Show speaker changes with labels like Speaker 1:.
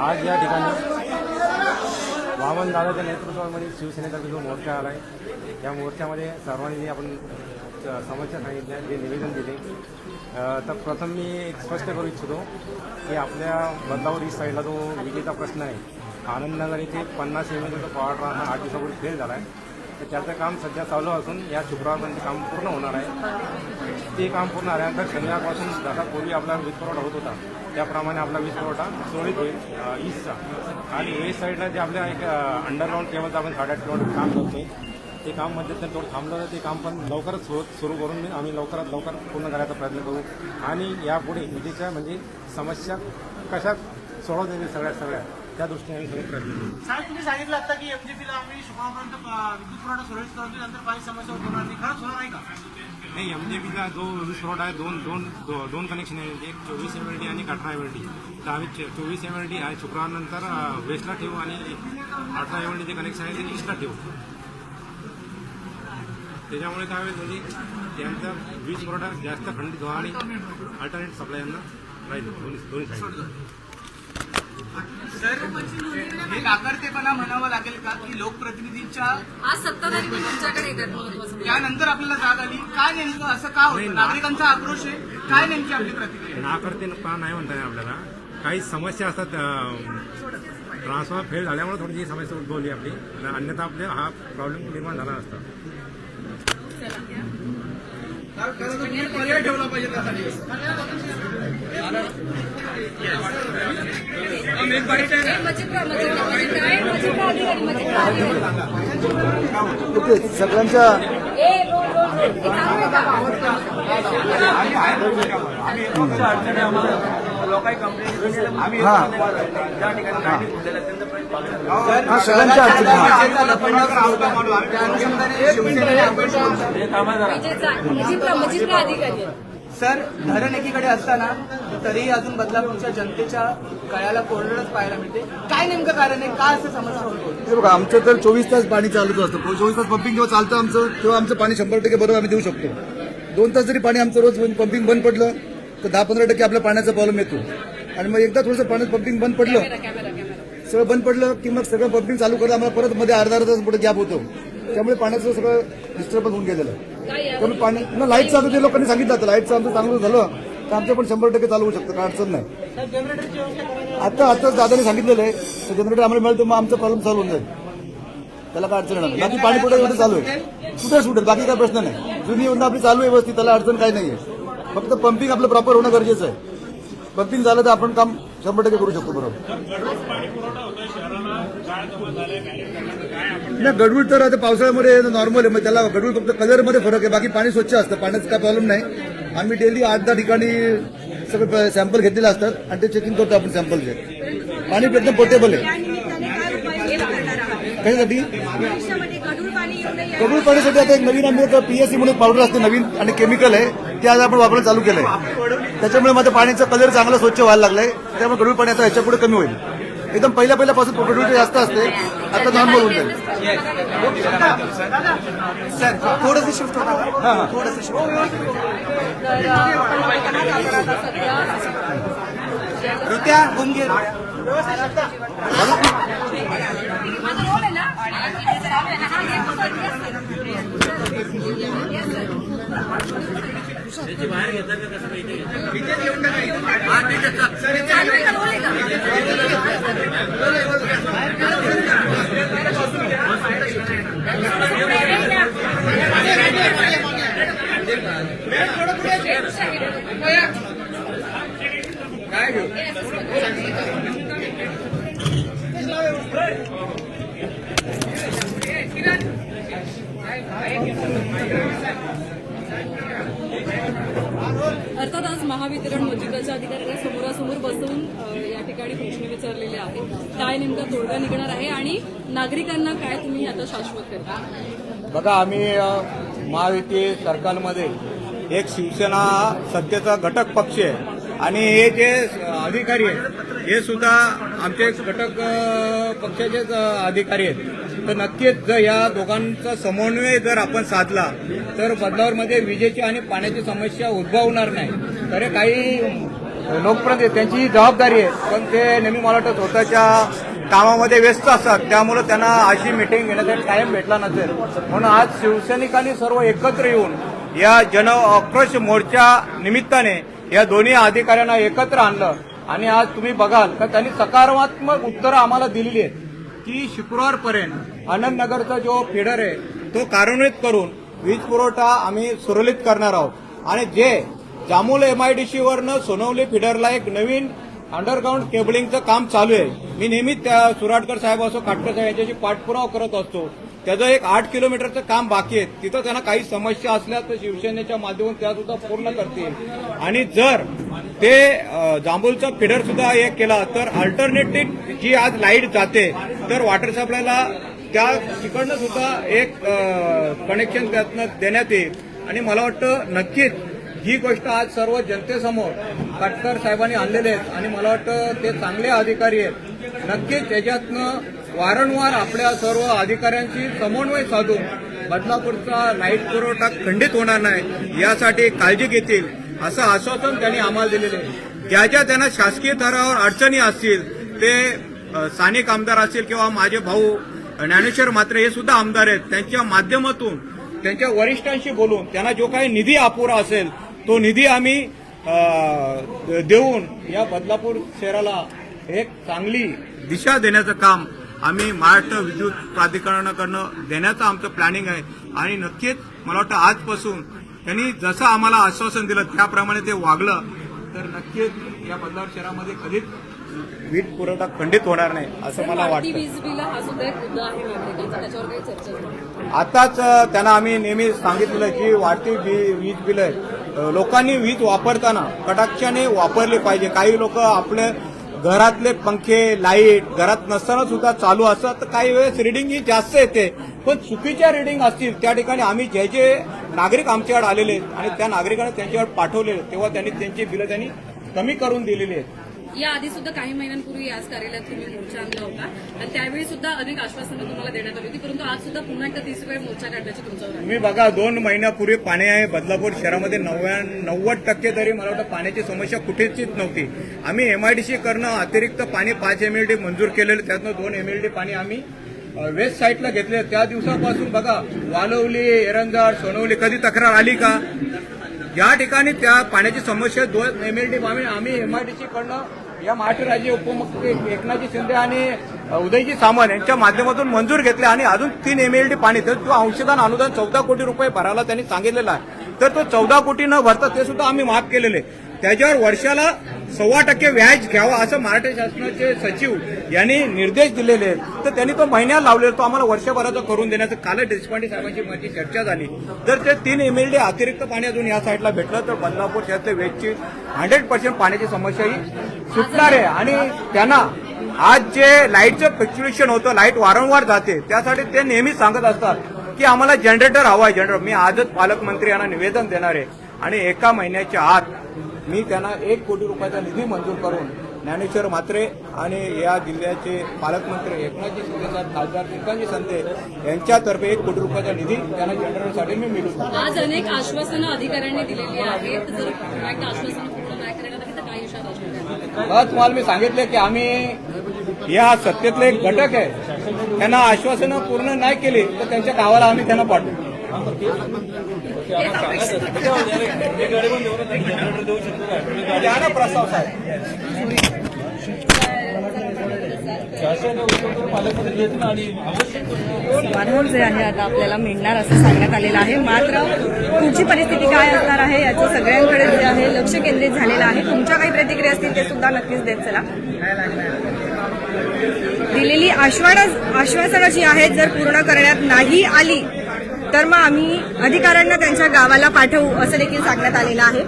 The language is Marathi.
Speaker 1: आज या ठिकाणी वामन दादाच्या नेतृत्वामध्ये शिवसेनेतर्फे जो मोर्चा आला आहे या मोर्चामध्ये सर्वांनी आपण समस्या सांगितल्या जे निवेदन दिले तर प्रथम मी एक स्पष्ट करू इच्छितो की आपल्या बदलावर ईस्ट साईडला जो विजेचा प्रश्न आहे आनंदनगर येथे पन्नास एम एलचा पॉवर आठ दिवसापूर्वी फेल झाला आहे. तर त्याचं काम सध्या चालू असून या शुक्रवारपर्यंत काम पूर्ण होणार आहे. ते काम पूर्ण आल्यानंतर शनिवारपासून जसा पूर्वी आपला वीज पुरवठा होत होता. त्याप्रमाणे आपला वीज पुरवठा सुरळीत होईल ईस्टचा. आणि वेस्ट साईडला जे आपल्या एक अंडरग्राऊंड केबलचं आपण साडेआठ किलोमीटर काम करतोय ते काम मध्यंतरी थोडं थांबलं तर ते काम पण लवकरच सुरू सुरू करून आम्ही लवकरात लवकर पूर्ण करायचा प्रयत्न करू. आणि यापुढे विजेच्या म्हणजे समस्या कशा सोडवता येतील सगळ्या सगळ्या त्या दृष्टीने आम्ही सगळे प्रयत्न करू
Speaker 2: साहेब तुम्ही सांगितलं आता की एमजीपीला आम्ही शुक्रवारपर्यंत विद्युत पुरवठा सुरळीत करून देऊ, नंतर काही समस्या उद्भवणार नाही. खरंच होणार नाही का?
Speaker 1: नाही एम जे पीचा जो वीज पुरवठा आहे दोन दोन दो- दोन कनेक्शन आहे. एक चोवीस एम एल डी आणि एक अठरा एम एल डी तर आम्ही चे- चोवीस एम एल डी आहे शुक्रवारनंतर अं, वेस्टला ठेवू आणि अठरा एम एल डी जे कनेक्शन आहे ते ईस्टला ठेवू. त्याच्यामुळे काय होईल म्हणजे त्यांचा वीज पुरवठा जास्त खंडित व्हा आणि अल्टरनेट सप्लाय यांना राहील दोन्ही दोन्ही साईड
Speaker 3: सर हे नाकारतेपणा म्हणावं लागेल का की लोकप्रतिनिधींच्या
Speaker 4: आज सत्ताधारी पण तुमच्याकडे येतात महत्वाचं.
Speaker 3: त्यानंतर आपल्याला जाग आली. काय नेमकं असं का होतं?
Speaker 1: ना-
Speaker 3: नागरिकांचा आक्रोश आहे. काय नेमकी आपली प्रतिक्रिया
Speaker 1: ना करते पा नाही म्हणता येणार आपल्याला. काही समस्या असतात ट्रान्सफॉर्मर फेल झाल्यामुळे थोडीशी समस्या उद्भवली आपली. आणि अन्यथा आपले हा प्रॉब्लेम निर्माण झाला
Speaker 3: पर्याय ठेवला पाहिजे
Speaker 5: ओके सगळ्यांच्या
Speaker 4: हा.
Speaker 5: सगळ्यांच्या अडचणी.
Speaker 3: सर धरण एकीकडे असताना तरीही अजून बदलापूरच्या जनतेच्या गळ्याला कोरडच पाहायला मिळते. काय नेमकं कारण आहे? का असं समस्या होतो
Speaker 5: हे बघा आमचं तर चोवीस तास पाणी चालूच असतं. चोवीस तास पंपिंग जेव्हा चालतं आमचं तेव्हा आमचं पाणी शंभर टक्के बरोबर आम्ही देऊ शकतो. दोन तास जरी पाणी आमचं रोज पंपिंग बंद पडलं तर दहा पंधरा टक्के आपल्या पाण्याचा प्रॉब्लेम येतो. आणि मग एकदा थोडंसं पाणी पंपिंग बंद पडलं सगळं बंद पडलं की मग सगळं पंपिंग चालू करत आम्हाला परत मध्ये अर्धा अर्धा तास पुढे गॅप होतो. त्यामुळे पाण्याचं सगळं डिस्टर्बन्स होऊन गेलेलं आहे. त्यामुळे पाणी पुन्हा लाईटचं आता ते लोकांनी सांगितलं आता लाईटचं आमचं चांगलं झालं तर आमचं पण शंभर टक्के चालू होऊ शकतं काय अडचण नाही. आता आता दादाने सांगितलेलं आहे तर जनरेटर आम्हाला मिळतं मग आमचा प्रॉब्लेम सॉल्व्ह होऊन जाईल. त्याला काय अडचण येणार नाही. बाकी पाणी पुढे एवढं चालू आहे. सुटेल सुटेल? बाकी काय प्रश्न नाही. जुनी योजना आपली चालू आहे व्यवस्थित त्याला अडचण काही नाहीये. फक्त पंपिंग आपलं प्रॉपर होणं गरजेचं आहे. पंपिंग झालं तर आपण काम शंभर टक्के करू शकतो बरोबर. नाही गडबड तर आता पावसाळ्यामध्ये नॉर्मल आहे. मग त्याला गडबड फक्त कलरमध्ये फरक आहे. बाकी पाणी स्वच्छ असतं. पाण्याचा काय प्रॉब्लेम नाही. आम्ही डेली आठ दहा ठिकाणी सगळे सॅम्पल घेतलेले असतात आणि ते चेकिंग करतो आपण सॅम्पलचे पाणी एकदम पोर्टेबल आहे. कशासाठी? गडूळ पाण्यासाठी आता एक नवीन आम्ही पीएससी म्हणून पावडर असते नवीन आणि केमिकल आहे. ते आज आपण वापरायला चालू केलं आहे त्याच्यामुळे माझ्या पाण्याचा कलर चांगला स्वच्छ व्हायला लागलाय. त्यामुळे गडूळ पाणी आता ह्याच्या पुढे कमी होईल. एकदम पहिल्या पहिल्यापासून प्रोडक्टिव्हिटी जास्त असते. आता नॉर्मल होऊन जाईल.
Speaker 3: सर थोडंसं शिफ्ट होतं थोडंसं शिफ्ट गुंगे
Speaker 4: माझा yes, sir. चालू आहे का? रोल आहे अर्थात आज महावितरण मजिदाच्या अधिकाऱ्यांना समोरासमोर बसवून या ठिकाणी प्रश्न विचारलेले आहेत. काय नेमका तोडगा निघणार आहे आणि नागरिकांना काय तुम्ही आता शाश्वत करता?
Speaker 6: बघा आम्ही महायुती सरकारमध्ये एक शिवसेना सत्तेचा घटक पक्ष आहे. आणि हे जे अधिकारी आहेत. हे सुद्धा आमचे घटक पक्षाचेच अधिकारी आहेत. तर नक्कीच जर या दोघांचा समन्वय जर आपण साधला तर बदलावरमध्ये विजेची आणि पाण्याची समस्या उद्भवणार नाही. तर काही लोकप्रतिनिधी त्यांची जबाबदारी आहे पण ते नेहमी मला वाटतं स्वतःच्या कामामध्ये व्यस्त असतात. त्यामुळे त्यांना अशी मिटिंग घेण्यासाठी टाइम भेटला नसेल. म्हणून आज शिवसैनिकांनी सर्व एकत्र येऊन या जन आक्रोश मोर्चा निमित्ताने या दोन्ही अधिकाऱ्यांना एकत्र आणलं. आणि आज तुम्ही बघाल तर त्यांनी सकारात्मक उत्तरं आम्हाला दिलेली आहेत. की शुक्रवारपर्यंत आनंदनगरचा जो फिडर आहे तो कार्यान्वित करून वीज पुरवठा आम्ही सुरळीत करणार आहोत. आणि जे जामोल एमआयडीसी वरनं सोनवली फिडरला एक नवीन अंडरग्राऊंड केबलिंगचं काम चालू आहे. मी नेहमीच त्या सुराटकर साहेब असो काटकर साहेब यांच्याशी पाठपुरावा करत असतो. त्याचं एक आठ किलोमीटरचं काम बाकी आहे. तिथं त्यांना काही समस्या असल्या तर शिवसेनेच्या माध्यमातून त्या सुद्धा पूर्ण करतील. आणि जर ते अ, जांभूलचा फिडर सुद्धा एक केला. तर अल्टरनेटिव्ह जी आज लाइट जाते तर वॉटर सप्लायला त्या तिकडनं सुद्धा एक कनेक्शन त्यातनं देण्यात येईल. आणि मला वाटतं नक्कीच ही गोष्ट आज सर्व जनतेसमोर काटकर साहेबांनी आणलेले आहेत. आणि मला वाटतं ते चांगले अधिकारी आहेत. नक्कीच त्याच्यातनं वारंवार आपल्या सर्व अधिकाऱ्यांशी समन्वय साधून बदलापूरचा लाइट पुरवठा खंडित होणार नाही यासाठी काळजी घेतील. असं आश्वासन त्यांनी आम्हाला दिलेलं आहे. ज्या ज्या त्यांना शासकीय स्तरावर अडचणी असतील ते स्थानिक आमदार असतील किंवा माझे भाऊ ज्ञानेश्वर मात्रे हे सुद्धा आमदार आहेत. त्यांच्या माध्यमातून त्यांच्या वरिष्ठांशी बोलून त्यांना जो काही निधी अपुरा असेल तो निधी आम्ही देऊन या बदलापूर शहराला एक चांगली दिशा देण्याचं काम आम्ही महाराष्ट्र विद्युत प्राधिकरणाकडनं देण्याचं आमचं प्लॅनिंग आहे. आणि नक्कीच मला वाटतं आजपासून त्यांनी जसं आम्हाला आश्वासन दिलं त्याप्रमाणे ते वागलं तर नक्कीच या बदलापूर शहरामध्ये कधीच वीज पुरवठा खंडित होणार नाही असं मला वाटतं. आताच त्यांना आम्ही नेहमी सांगितलेलं जी वाढती वीज बिल लोकांनी वीज वापरताना कटाक्षाने वापरली पाहिजे. काही लोक आपले घरातले पंखे लाइट घरात नसताना सुद्धा चालू असतात. तर काही वेळेस रिडिंग ही जास्त येते. पण चुकीच्या रिडिंग असतील त्या ठिकाणी आम्ही जे जे नागरिक आमच्याकडे आलेले आहेत आणि त्या नागरिकांना त्यांच्याकडे पाठवले तेव्हा त्यांनी त्यांची बिलं त्यांनी कमी करून दिलेली आहेत.
Speaker 4: या आधी सुद्धा काही महिन्यांपूर्वी याच कार्यालयात तुम्ही मोर्चा आणला होता. आणि त्यावेळी सुद्धा अधिक आश्वासनं तुम्हाला देण्यात आली होती परंतु आज सुद्धा पुन्हा एकदा तीस वेळ मोर्चा काढण्याची तुमच्यावर
Speaker 6: मी बघा दोन महिन्यापूर्वी पाणी आहे बदलापूर शहरामध्ये नव्या नव्वद टक्के तरी मला वाटतं पाण्याची समस्या कुठेच नव्हती. आम्ही एमआयडीसी करणं अतिरिक्त पाणी पाच एमएलडी मंजूर केलेलं त्यातनं दोन एमएलडी पाणी आम्ही वेस्ट साईडला घेतले त्या दिवसापासून बघा वालवली एरंजाड सोनवली कधी तक्रार आली का? या ठिकाणी त्या पाण्याची समस्या दोन एमएलडी आम्ही आम्ही एमआयडीसी कडनं या महाराष्ट्र राज्य उपमुख्यमंत्री एकनाथजी शिंदे आणि उदयजी सामंत यांच्या माध्यमातून मंजूर घेतले आणि अजून तीन एमएलडी पाणी तर तो अंशदान अनुदान चौदा कोटी रुपये भरायला त्यांनी सांगितलेलं आहे. तर तो चौदा कोटी न भरता ते सुद्धा आम्ही माफ केलेले. त्याच्यावर वर्षाला सव्वा टक्के व्याज घ्यावा असं महाराष्ट्र शासनाचे सचिव यांनी निर्देश दिलेले आहेत. तर त्यांनी तो महिन्याला लावलेला तो आम्हाला वर्षभराचा करून देण्याचं काल देशपांडे साहेबांची माझी चर्चा झाली. तर ते तीन एमएलडी अतिरिक्त पाणी अजून या साईडला भेटलं तर बदलापूर शहराच्या वेजची हंड्रेड पर्सेंट पाण्याची समस्या ही सुटणार आहे. आणि त्यांना आज जे लाईटचं फ्लक्च्युएशन होतं लाइट वारंवार जाते त्यासाठी ते नेहमीच सांगत असतात की आम्हाला जनरेटर हवा आहे. जनरेटर मी आजच पालकमंत्री यांना निवेदन देणार आहे. आणि एका महिन्याच्या आत मी त्यांना एक कोटी रुपयाचा निधी मंजूर करून ज्ञानेश्वर म्हात्रे आणि या जिल्ह्याचे पालकमंत्री एकनाथजी शिंदे साहेब खासदार श्रीकांतजी संते यांच्यातर्फे एक कोटी रुपयाचा निधी त्यांना जनरेटरसाठी मी मिळू
Speaker 4: आज अनेक आश्वासनं अधिकाऱ्यांनी दिलेली आहेत. जर आश्वासनं
Speaker 6: मला तुम्हाला मी सांगितले की आम्ही या सत्तेतले एक घटक आहे. त्यांना आश्वासनं पूर्ण नाही केली तर त्यांच्या गावाला आम्ही त्यांना पाठवू. प्रस्ताव
Speaker 7: जे आहे आता आपल्याला मिळणार असं सांगण्यात आलेलं आहे. मात्र तुमची परिस्थिती काय असणार आहे याचं सगळ्यांकडे जे आहे लक्ष केंद्रित झालेलं आहे. तुमच्या काही प्रतिक्रिया असतील ते सुद्धा नक्कीच देत चला. दिलेली आश्वासन आश्वासनं जी आहेत जर पूर्ण करण्यात नाही आली तर मग आम्ही अधिकाऱ्यांना त्यांच्या गावाला पाठवू असं देखील सांगण्यात आलेलं आहे.